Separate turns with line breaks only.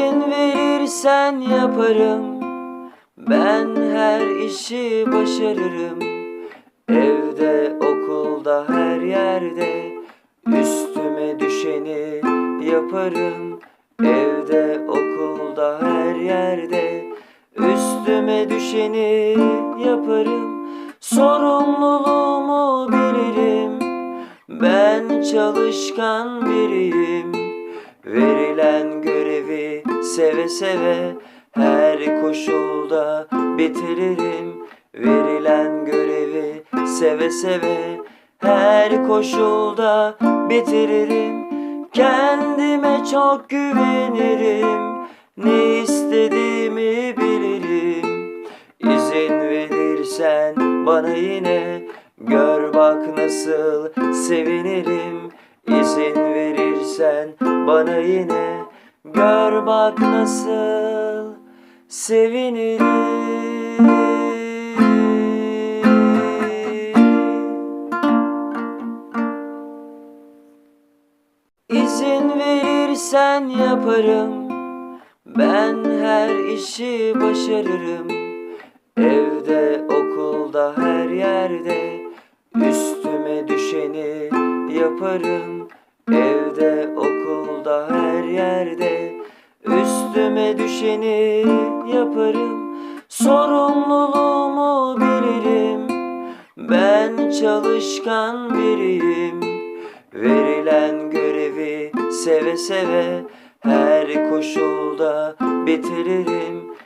İzin verirsen yaparım. Ben her işi başarırım. Evde, okulda, her yerde Üstüme düşeni yaparım. Evde, okulda, her yerde Üstüme düşeni yaparım. Sorumluluğumu bilirim. Ben çalışkan biriyim seve seve Her koşulda bitiririm. Verilen görevi seve seve Her koşulda bitiririm. Kendime çok güvenirim. Ne istediğimi bilirim. İzin verirsen bana yine Gör bak nasıl sevinirim. İzin verirsen bana yine Gör bak nasıl sevinirim. İzin verirsen yaparım. Ben her işi başarırım. Evde, okulda, her yerde Üstüme düşeni yaparım. Evde, okulda, düşeni yaparım. Sorumluluğumu bilirim. Ben çalışkan biriyim. Verilen görevi seve seve Her koşulda bitiririm